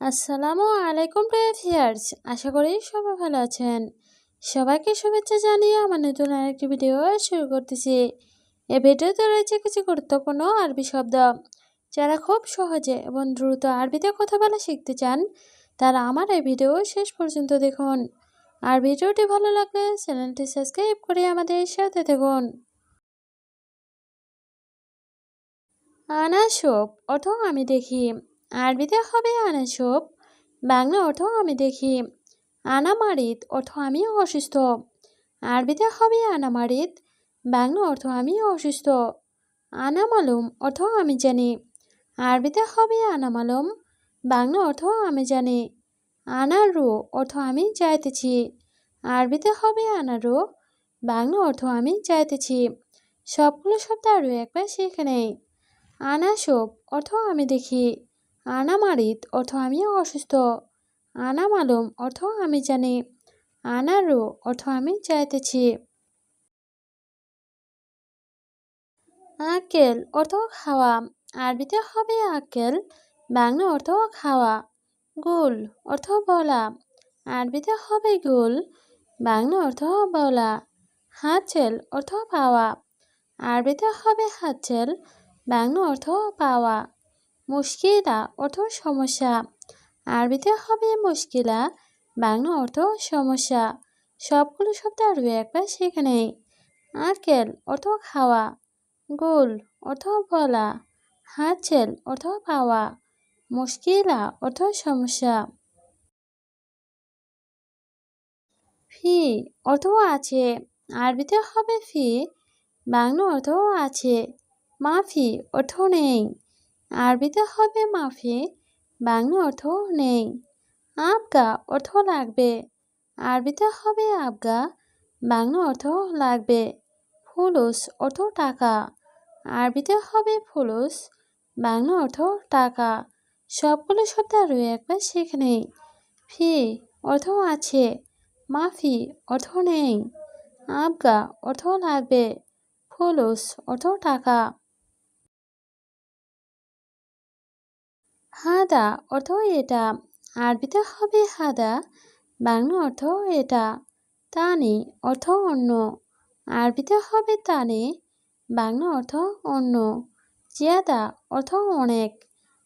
আসসালামু আলাইকুম প্রিয় ভিউয়ার্স, আশা করি সবাই ভালো আছেন। সবাইকে শুভেচ্ছা জানিয়ে আমার নতুন আরেকটি ভিডিও শুরু করতেছি। এ ভিডিওতে রয়েছে কিছু গুরুত্বপূর্ণ আরবি শব্দ। যারা খুব সহজে এবং দ্রুত আরবিতে কথা বলা শিখতে চান, তারা আমার এই ভিডিও শেষ পর্যন্ত দেখুন। আর ভিডিওটি ভালো লাগলে চ্যানেলটি সাবস্ক্রাইব করে আমাদের সাথে দেখুন আনাসব অর্থ আমি দেখি। আরবিতে হবে আনাসব বাংলা অর্থ আমি দেখি। আনামারিত অর্থ আমি অসুস্থ। আরবিতে হবে আনামারিত বাংলা অর্থ আমি অসুস্থ। আনামালুম অর্থ আমি জানি। আরবিতে হবে আনামালুম বাংলা অর্থ আমি জানি। আনারু অর্থ আমি যাইতেছি আরবিতে হবে আনারু বাংলা অর্থ আমি যাইতেছি সবগুলো শব্দ আরও একবার শিখে নেই। আনাসব অর্থ আমি দেখি। আনামারিত অর্থ আমি অসুস্থ। আনামালুম অর্থ আমি জানি। আনারু অর্থ আমি চাইতেছি। আকেল অর্থ খাওয়া। আরবিতে হবে আকেল, বাংলা অর্থ খাওয়া। গুল অর্থ বলা। আরবিতে হবে গুল, বাংলা অর্থ বলা। হাতছেল অর্থ পাওয়া। আরবিতে হবে হাতছেল বাংলা অর্থ পাওয়া। মুশকিলা অর্থ সমস্যা। আরবিতে হবে মুশকিলা, বাংলা অর্থ সমস্যা। সবগুলো শব্দ আরও একবার সেখানে আকেল অর্থ খাওয়া, গোল অর্থ বলা হাতছেল অর্থ পাওয়া, মুশকিলা অর্থ সমস্যা। ফি অর্থ আছে, আরবিতে হবে ফি, বাংলা অর্থ আছে, মাফি অর্থ নেই। আরবিতে হবে মাফি, বাংলা অর্থ নেই। আবগা অর্থ লাগবে। আরবিতে হবে আবগা, বাংলা অর্থ লাগবে। ফুলুস অর্থ টাকা। আরবিতে হবে ফুলুস, বাংলা অর্থ টাকা। সবগুলো শব্দ আরও একবার শিখে নেই। ফি অর্থ আছে, মাফি অর্থ নেই। আবগা অর্থ লাগবে, ফুলুস অর্থ টাকা। হাদা অর্থ এটা। আরবিতে হবে হাদা, বাংলা অর্থ এটা। তানে অর্থ অন্য। আরবিতে হবে তানে, বাংলা অর্থ অন্য। জিয়াদা অর্থ অনেক।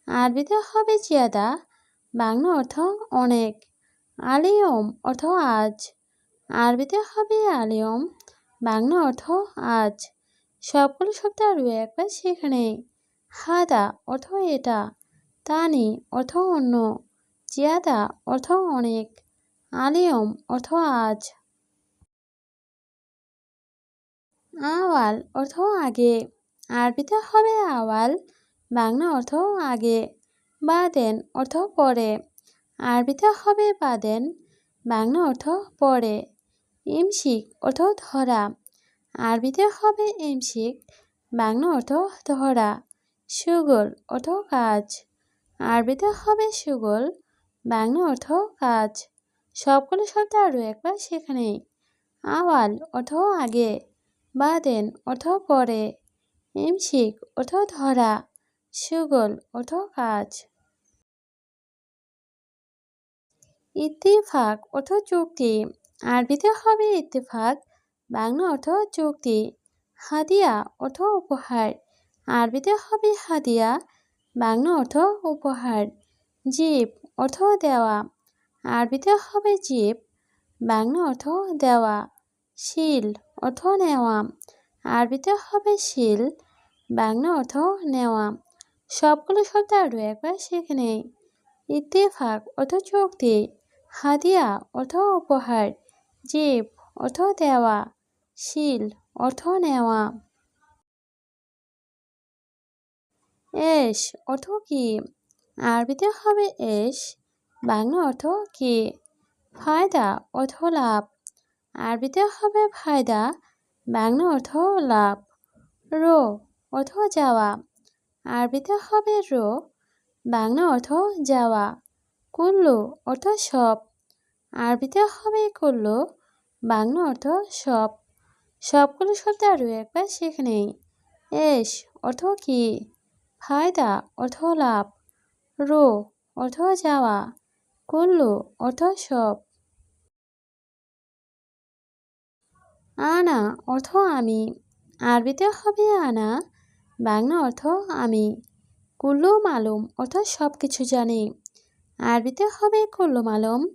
আরবিতে হবে জিয়াদা, বাংলা অর্থ অনেক। আলিয়ম অর্থ আজ। আরবিতে হবে আলিয়ম, বাংলা অর্থ আজ। সবগুলো শব্দ আরও একবার সেখানে হাদা অর্থ এটা। তানি অর্থ অন্য, জিয়াদা অর্থ অনেক, আলিয়ম অর্থ আজ। আওয়াল অর্থ আগে, আরবিতে হবে আওয়াল, বাংলা অর্থ আগে, বাদেন অর্থ পরে, আরবিতে হবে বাদেন, বাংলা অর্থ পরে, ইমশিক অর্থ ধরা, আরবিতে হবে ইমশিক, বাংলা অর্থ ধরা সুগল অর্থ কাজ। আরবিতে হবে সুগল, বাংলা অর্থ কাজ। সবগুলো শব্দ আরও একবার সেখানে। আওয়াল অর্থ আগে, বাদেন অর্থ পরে। ইমশিক অর্থ ধরা, সুগল অর্থ কাজ। ইত্তেফাক অর্থ চুক্তি, আরবিতে হবে ইত্তেফাক, বাংলা অর্থ চুক্তি। হাদিয়া অর্থ উপহার, আরবিতে হবে হাদিয়া বাংলা অর্থ উপহার। জীব অর্থ দেওয়া। আরবিতে হবে জীব। বাংলা অর্থ দেওয়া। শিল অর্থ নেওয়া। আরবিতে হবে শিল। বাংলা অর্থ নেওয়া। সবগুলো শব্দ আরও একবার শিখে নেই। ইত্তেফাক অর্থ চুক্তি। হাদিয়া অর্থ উপহার। জীব অর্থ দেওয়া। শিল অর্থ নেওয়া। এস, অর্থ কি? আরবিতে হবে এস, বাংলা অর্থ কি? ফায়দা, অর্থ লাভ। আরবিতে হবে ফায়দা, বাংলা অর্থ লাভ। রো, অর্থ যাওয়া। আরবিতে হবে রো, বাংলা অর্থ যাওয়া। কুল্লু, অর্থ সব। আরবিতে হবে কুল্লু, বাংলা অর্থ সব। সবগুলো শব্দ আরও একবার শিখে নেই। এস, অর্থ কি? ফায়দা অর্থ লাভ। রো, অর্থ যাওয়া। কুল্লু, অর্থ সব। আনা, অর্থ আমি। আরবিতে হবে আনা, বাংলা অর্থ আমি। কুল্লু মালুম, অর্থ সব কিছু জানি। আরবিতে হবে কুল্লু মালুম,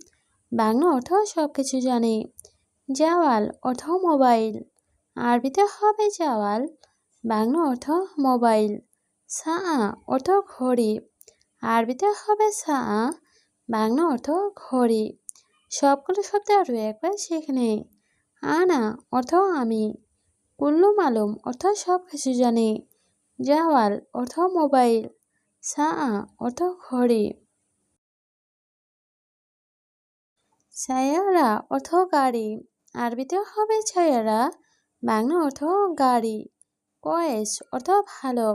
বাংলা অর্থ সব কিছু জানে। জাওয়াল, অর্থ মোবাইল। আরবিতে হবে জাওয়াল, বাংলা অর্থ মোবাইল। সা অর্থ ঘড়ি। আরবিতে হবে সা বাংলা অর্থ ঘড়ি। সবগুলো শব্দ আরও একবার শিখে নেই। আনা অর্থ আমি। কুল্লু মালুম অর্থ সব কিছু জানি। জাওয়াল অর্থ মোবাইল। সা অর্থ ঘড়ি। ছায়ারা অর্থ গাড়ি। আরবিতে হবে ছায়ারা বাংলা অর্থ গাড়ি। কয়েস অর্থ ভালো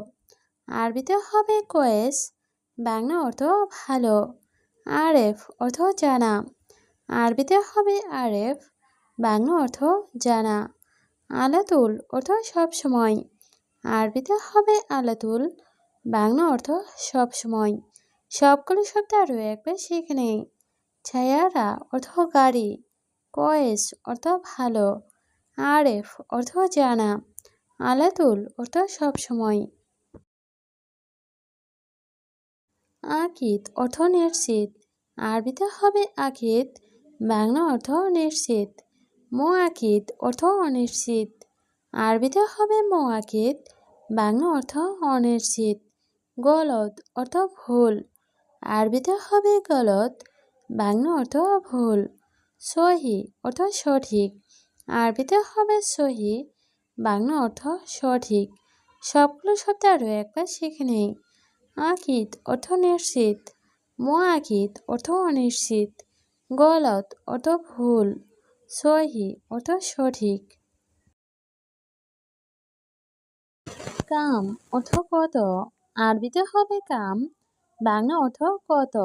আরবিতে হবে কয়েস, বাংলা অর্থ ভালো। আরেফ অর্থ জানা। আরবিতে হবে আরেফ বাংলা অর্থ জানা। আলাতুল অর্থ সব সময়। আরবিতে হবে আলাতুল, বাংলা অর্থ সব সময়। সবগুলো শব্দ আরও একবার শিখে নেই। ছায়ারা অর্থ গাড়ি। কয়েস অর্থ ভালো। আরেফ অর্থ জানা। আলাতুল অর্থ সব সময়। আকিত অর্থ নিশ্চিত। আরবিতে হবে আকিত, বাংলা অর্থ নিশ্চিত। মো আকিত অর্থ অনিশ্চিত। আরবিতে হবে মো আকিত বাংলা অর্থ অনিশ্চিত। গলত অর্থ ভুল। আরবিতে হবে গলত, বাংলা অর্থ ভুল। সহি অর্থ সঠিক। আরবিতে হবে সহি, বাংলা অর্থ সঠিক। সবগুলো শব্দ আরও একবার শিখে নেই। আকিত অর্থ নিশ্চিত মো আকিত অর্থ অনিশ্চিত, গলত অর্থ ভুল, সহি অর্থ সঠিক। কাম অর্থ কত? আরবিতে হবে কাম, বাংলা অর্থ কত?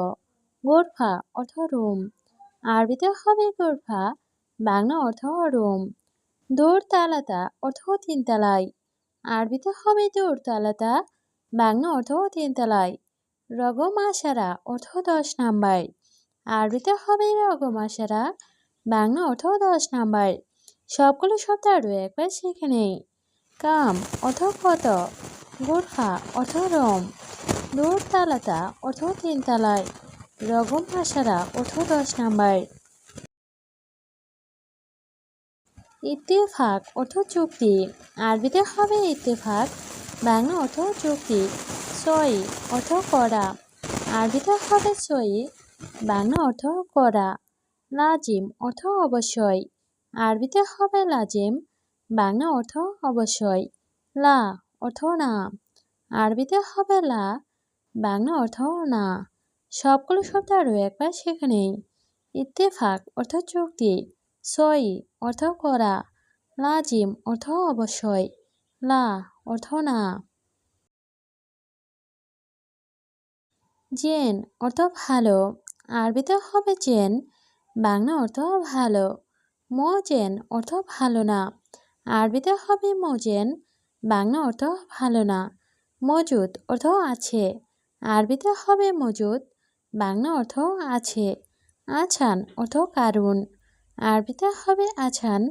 গোরফা অর্থ রুম, আরবিতে হবে গোরফা, বাংলা অর্থ রুম। দৌড়তালাতা অর্থ তিনতলায়, আরবিতে হবে দৌড়তালাতা বাংলা অর্থ তিনতলায়। রগমাসারা অর্থ দশ নাম্বার। আরবিতে হবে রগমাসারা, বাংলা অর্থ দশ নাম্বার। সবগুলো শব্দ আরও একবার শিখে নেই। কাম অর্থ কত, গোর্খা অর্থ রম দৌড়তালাতা অর্থ তিনতলায়। রগম ভাষারা অর্থ দশ নাম্বার। ইত্তেফাক অর্থ চুক্তি। আরবিতে হবে ইত্তেফাক বাংলা অর্থ চুক্তি। সই অর্থ করা। আরবিতে হবে সই বাংলা অর্থ করা। লাজিম, অর্থ অবশ্যই। আরবিতে হবে লাজিম, বাংলা অর্থ অবশ্যই। লা, অর্থ না। আরবিতে হবে লা, বাংলা অর্থ না। সবগুলো শব্দ আরও একবার সেখানে ইত্তেফাক, অর্থ চুক্তি। সই অর্থ করা। লাজিম, অর্থ অবশ্যই। লা অর্থ না। জেন অর্থ ভালো। আরবিতে হবে জেন, বাংলা অর্থ ভালো। মজেন অর্থ ভালো না। আরবিতে হবে মজেন বাংলা অর্থ ভালো না। মজুদ, অর্থ আছে। আরবিতে হবে মজুদ, বাংলা অর্থ আছে। আছান, অর্থ কারণ আরবিতে হবে আছান,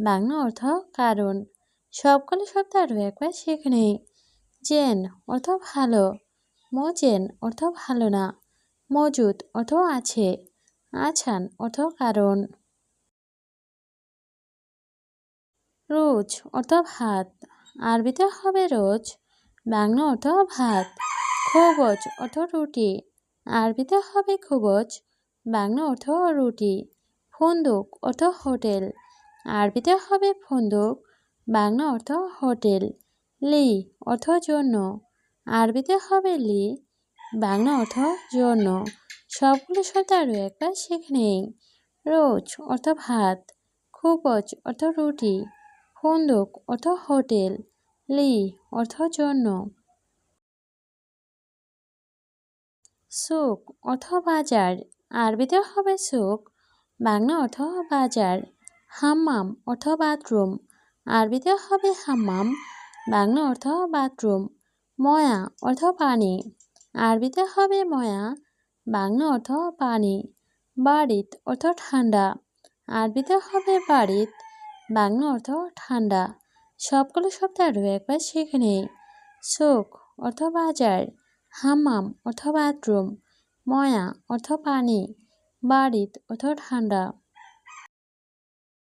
বাংলা অর্থ কারণ সবগুলো শব্দ আরও একবার সেখানে জেন অর্থ ভালো। মজেন অর্থ ভালো না। মজুদ অর্থ আছে। আছান অর্থ কারণ। রোজ অর্থ ভাত। আরবিতে হবে রোজ। বাংলা অর্থ ভাত। খোবজ অর্থ রুটি। আরবিতে হবে খোবজ বাংলা অর্থ রুটি। ফন্দুক অর্থ হোটেল। আরবিতে হবে ফন্দুক। বাংলা অর্থ হোটেল। লি, অর্থ জন্য। আরবিতে হবে লি, বাংলা অর্থ জন্য। সবগুলো শব্দ আরও একবার শিখে নেই। রোজ, অর্থ ভাত। খুবজ, অর্থ রুটি। ফন্দুক অর্থ হোটেল। লি, অর্থ জন্য। সুক অর্থ বাজার। আরবিতে হবে সুক বাংলা অর্থ বাজার। হাম্মাম, অর্থ বাথরুম। আরবিতে হবে হাম্মাম। বাংলা অর্থ বাথরুম। ময়া অর্থ পানি। আরবিতে হবে ময়া। বাংলা অর্থ পানি। বাড়িত অর্থ ঠান্ডা। আরবিতে হবে বাড়িত। বাংলা অর্থ ঠান্ডা। সবগুলো শব্দ আরও একবার শিখে নেই। সুখ অর্থ বাজার। হাম্মাম অর্থ বাথরুম। ময়া অর্থ পানি। বাড়িত অর্থ ঠান্ডা।